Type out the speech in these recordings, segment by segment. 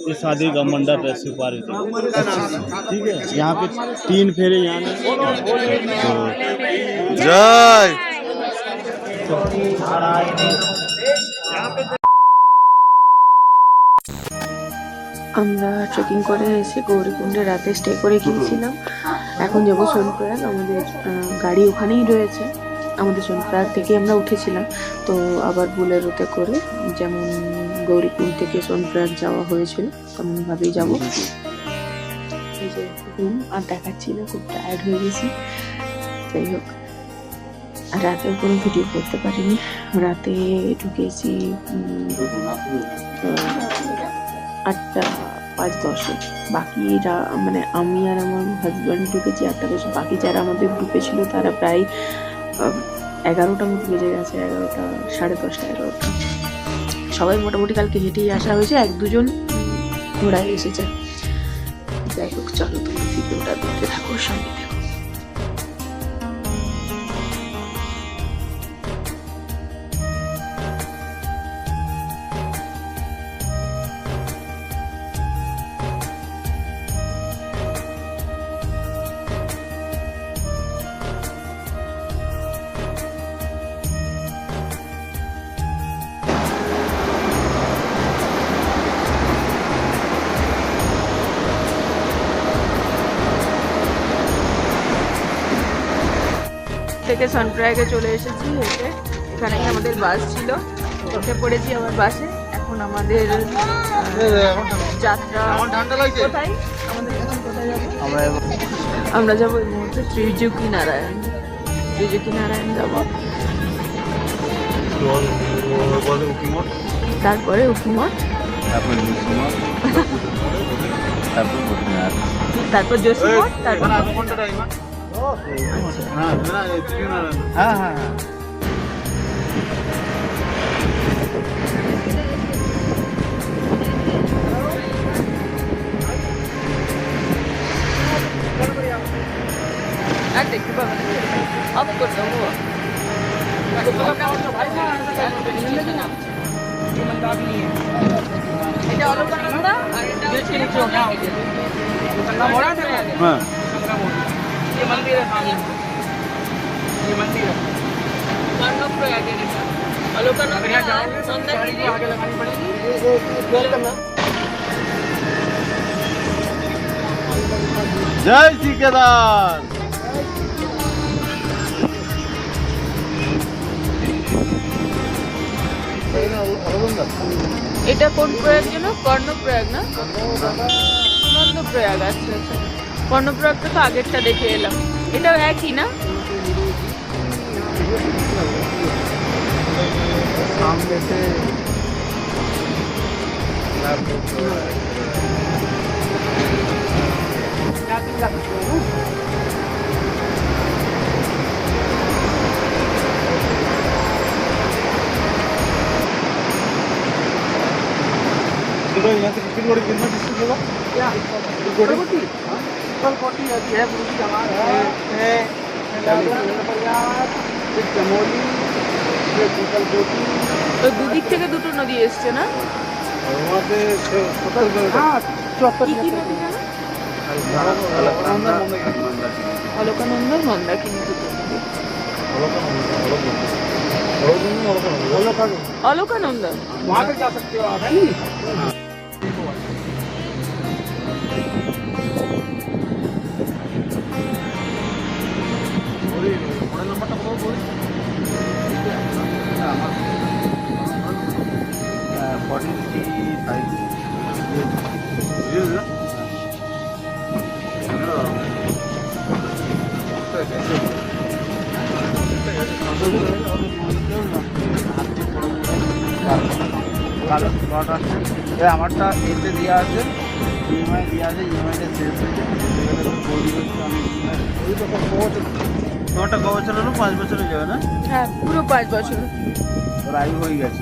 ये शादी का मंडप है सुपारी टेक ठीक है यहाँ पे तीन फेरे यहाँ में জয় আমরা ট্রেকিং করে এসে গৌরীকুণ্ডে রাতে স্টে করে গিয়েছিলাম এখন যাবো সোনপ্রয়াগ আমাদের আহ, গাড়ি ওখানেই রয়েছে আমাদের সোনপ্রয়াগ থেকে আমরা উঠেছিলাম। তো আবার বুলেরোতে করে যেমন গৌরীপুর থেকে সোনপ্রয়াগ যাওয়া হয়েছিল তেমনভাবেই যাব। এই যে রুম আর দেখাচ্ছি না খুব টায়ার্ড হয়ে গেছি। যাই হোক রাতেও কোনো ভিডিও করতে পারিনি। রাতে ঢুকেছি আটটা পাঁচ দশে। বাকিরা মানে আমি আর আমার হাজব্যান্ড ঢুকেছি আটটা দশে। বাকি যারা আমাদের গ্রুপে ছিল তারা প্রায় এগারোটা মতো বেজে গেছে, এগারোটা, সাড়ে দশটা, এগারোটা। সবাই মোটামুটি কালকে হেঁটেই আসা হয়েছে, এক দুজন ঘোড়ায় এসেছে। যাই হোক, চলো তুমি ভিডিওটা দেখতে থাকো, সঙ্গে থেকে সনপ্রয়াগে চলে এসেছি হেঁটে এখানে আমাদের বাস ছিল। উঠে পড়েছি আমার বাসে। এখন আমাদের যাত্রা কোথায়? আমাদের এখন কোথায় যাব? আমরা যাব এই মুহূর্তে ত্রিজুকি নারায়ণ। ত্রিজুকি নারায়ণ যাব। তারপরে উকিমঠ তারপর যোশীমঠ তারপর হ্যাঁ হ্যাঁ হ্যাঁ এটা অলকানন্দা মন্দাকিনী জয় শ্রী কেদার এটা কোন প্রয়াগ যেন কর্ণপ্রয়াগ না? নন্দপ্রয়াগ আচ্ছা আচ্ছা। কর্ণপ্রয়াগটা তো আগেরটা দেখে এলাম এটাও একই না सामने से यहाँ से कितनी बड़ी कितना डिस्टेंस होगा তো দুদিক থেকে দুটো নদী এসছে না वहाँ से सत्तर किलोमीटर কি কি নদী জানো অলকানন্দা মন্দাকিনী দুটো নদী অলকানন্দা वहाँ पे जा सकते हो आप কালো স্লট আছে আমারটা এতে দেওয়া আছে ইএমআই দেওয়া আছে ইএমআইটা শেষ হয়েছে তোমারটা ক বছর হলো? পাঁচ বছর যাবে না? হ্যাঁ পুরো পাঁচ বছর। ওর আয়ু হয়ে গেছে।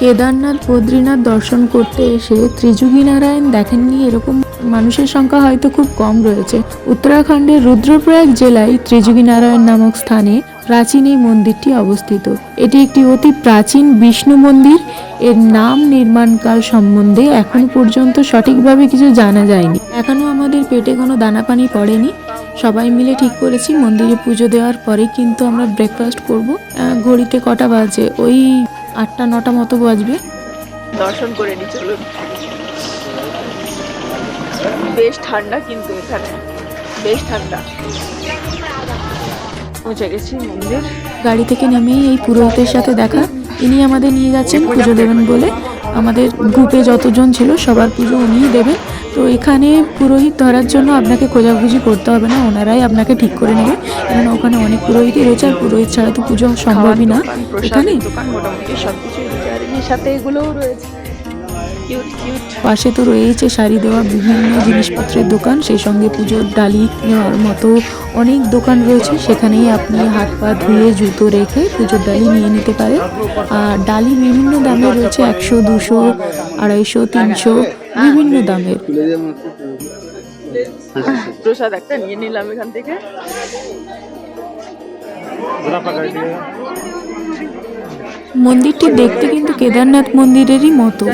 কেদারনাথ, বদ্রীনাথ দর্শন করতে এসে ত্রিযুগী নারায়ণ দেখেননি এরকম মানুষের সংখ্যা হয়তো খুব কম রয়েছে। উত্তরাখণ্ডের রুদ্রপ্রয়াগ জেলায় ত্রিযুগী নারায়ণ নামক স্থানে প্রাচীন এই মন্দিরটি অবস্থিত। এটি একটি অতি প্রাচীন বিষ্ণু মন্দির। এর নাম নির্মাণকাল সম্বন্ধে এখন পর্যন্ত সঠিকভাবে কিছু জানা যায়নি। এখনও আমাদের পেটে কোনো দানা পানি পড়েনি। সবাই মিলে ঠিক করেছি, মন্দিরে পুজো দেওয়ার পরে কিন্তু আমরা ব্রেকফাস্ট করব। ঘড়িতে কটা বাজে? ওই আটটা নটা মতো বাজবে। দর্শন করে নি চলুন। বেশ ঠান্ডা কিন্তু এখানে। বেশ ঠান্ডা। পৌঁছে গেছি মন্দির। গাড়ি থেকে নেমেই এই পুরোহিতের সাথে দেখা। ইনি আমাদের নিয়ে যাচ্ছেন পুজো দেবেন বলে। আমাদের গ্রুপে যতজন ছিল সবার পুজো উনিই দেবেন। তো এখানে পুরোহিত ধরার জন্য আপনাকে খোঁজাখুঁজি করতে হবে না ওনারাই আপনাকে ঠিক করে নেবে। কারণ ওখানে অনেক পুরোহিতই রয়েছে আর পুরোহিত ছাড়া তো পুজো সম্ভবই না। এখানে সাথে এগুলোও রয়েছে। পাশে তো রয়েছে শাড়ি দেওয়া বিভিন্ন জিনিসপত্রের দোকান সেই সঙ্গে পুজোর ডালি নেওয়ার মতো অনেক দোকান রয়েছে। সেখানেই আপনি হাত পা ধুয়ে জুতো রেখে পুজোর ডালি নিয়ে নিতে পারেন। আর ডালি বিভিন্ন দামে রয়েছে একশো দুশো আড়াইশো তিনশো। বিভিন্ন দামের প্রসাদ একটা নিয়ে নিলাম এখান থেকে। মন্দিরটি দেখতে কিন্তু কেদারনাথ মন্দিরেরই মতো।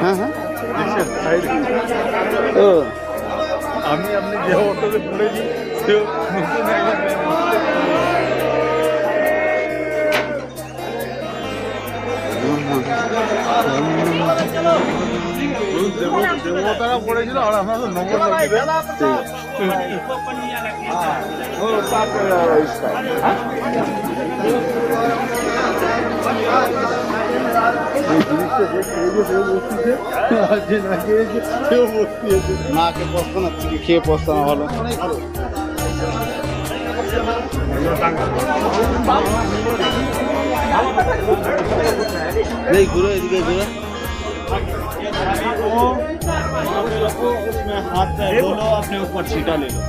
হ্যাঁ হ্যাঁ। ও। আমি আপনি যে অটোতে পড়েছি একজন দেবতারা পড়েছিল আর আমরা তো নম্বর থেকে খেয়ে পস্তানো ভালো नहीं गुरु एदिके गुरु उसमें हाथ पे बोलो अपने ऊपर छीटा ले लो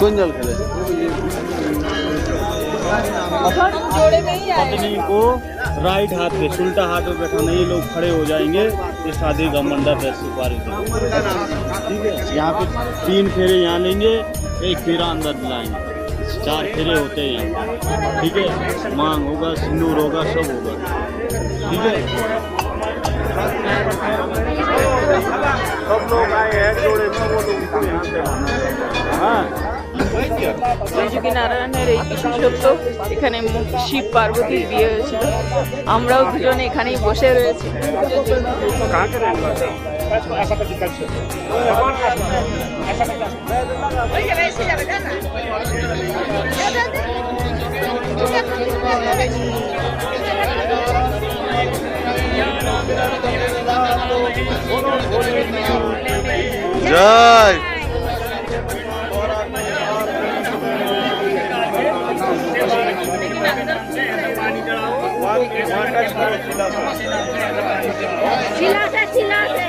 कौन जल खेले पत्नी को राइट हाथ पे उल्टा हाथ पे बैठाना ये लोग खड़े हो जाएंगे ये शादी का मंडप है सुपारी ठीक है? यहाँ पे तीन फेरे यहाँ लेंगे एक फेरा अंदर दिलाएँगे चार फेरे होते हैं यहाँ। ठीक है? मांग होगा सिंदूर होगा सब होगा। ठीक है? सब लोग आए हैं जोड़े में वो लोग यहाँ पे हाँ। শ্রীযুগী নারায়ণের এই বিশেষত্ব, এখানে শিব পার্বতীর বিয়ে হয়েছিল। আমরাও দুজনে এখানেই বসে রয়েছি। পুজোর জয় চিল্লাতে চিল্লাতে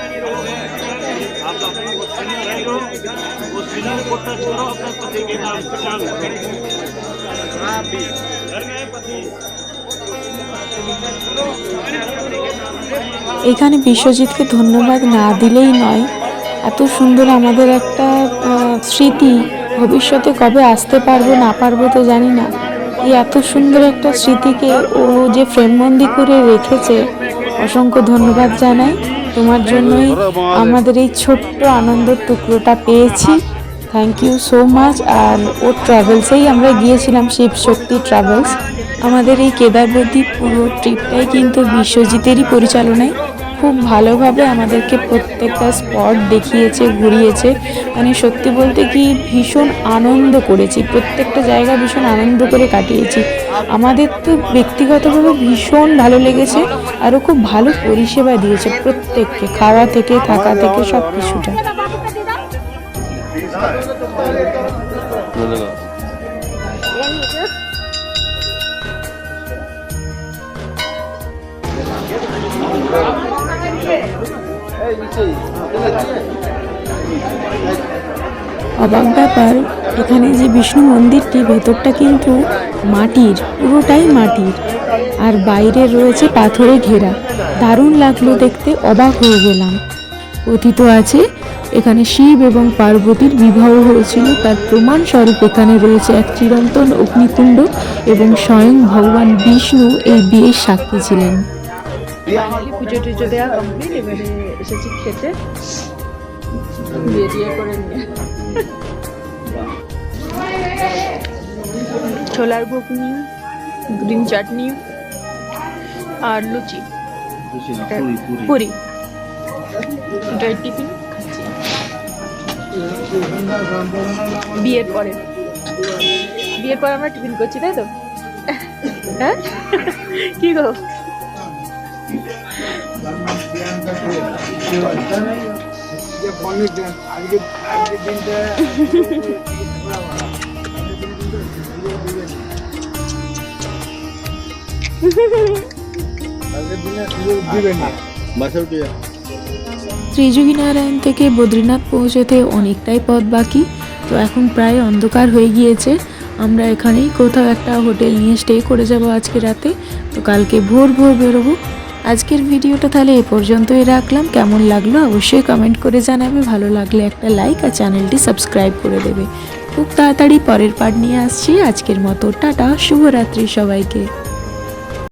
रह लो वो शनि को टच करो अपने पति के नाम पे नाम आप भी घर में है पति এখানে বিশ্বজিৎকে ধন্যবাদ না দিলেই নয় এত সুন্দর আমাদের একটা আহ, স্মৃতি ভবিষ্যতে কবে আসতে পারবো না পারবো তো জানি না এই এত সুন্দর একটা স্মৃতিকে ও যে ফ্রেমবন্দি করে রেখেছে অসংখ্য ধন্যবাদ জানাই তোমার জন্যই আমাদের এই ছোট্ট আনন্দের টুকরোটা পেয়েছি। থ্যাংক ইউ সো মাচ আর ওর ট্রাভেলসেই আমরা গিয়েছিলাম শিবশক্তি ট্রাভেলস আমাদের এই কেদারবতী পুরো ট্রিপটাই কিন্তু বিশ্বজিতেরই পরিচালনায়। খুব ভালোভাবে আমাদেরকে প্রত্যেকটা স্পট দেখিয়েছে, ঘুরিয়েছে। মানে সত্যি বলতে কি ভীষণ আনন্দ করেছি। প্রত্যেকটা জায়গা ভীষণ আনন্দ করে কাটিয়েছি। আমাদের তো ব্যক্তিগতভাবে ভীষণ ভালো লেগেছে, আরও খুব ভালো পরিষেবা দিয়েছে প্রত্যেককে, খাওয়া থেকে, থাকা থেকে সব কিছুটা অবাক ব্যাপার, এখানে যে বিষ্ণু মন্দিরটি, ভেতরটা কিন্তু মাটির, পুরোটাই মাটির। আর বাইরে রয়েছে পাথরে ঘেরা। দারুণ লাগল দেখতে, অবাক হয়ে গেলাম। কথিত আছে, এখানে শিব এবং পার্বতীর বিবাহ হয়েছিল। তার প্রমাণ স্বরূপ এখানে রয়েছে এক চিরন্তন অগ্নিকুণ্ড এবং স্বয়ং ভগবান বিষ্ণু এই বিয়ের সাক্ষী ছিলেন। পুজো টুজো দেওয়া কমপ্লিট এবারে এসেছি খেতে। বিয়ে করে নিয়ে। ছোলার ঘুগনি গ্রিন চাটনি আর লুচি। পুরি এটাই টিফিন। খাচ্ছি বিয়ের পরে। বিয়ের পরে আমরা টিফিন করছি তাই তো? হ্যাঁ? কি গো? ত্রিযোগী নারায়ণ থেকে বদ্রীনাথ পৌঁছতে অনেকটাই পথ বাকি, তো এখন প্রায় অন্ধকার হয়ে গিয়েছে। আমরা এখানেই কোথাও একটা হোটেল নিয়ে স্টে করে যাব আজকে রাতে। তো কালকে ভোর ভোর বেরোবো। আজকের ভিডিওটা তাহলে এ পর্যন্তই রাখলাম। কেমন লাগল অবশ্যই কমেন্ট করে জানাবে। ভালো লাগলে একটা লাইক আর চ্যানেলটি সাবস্ক্রাইব করে দেবে। খুব তাড়াতাড়ি পরের পার্ট নিয়ে আসছি। আজকের মতো, টাটা, শুভরাত্রি সবাইকে।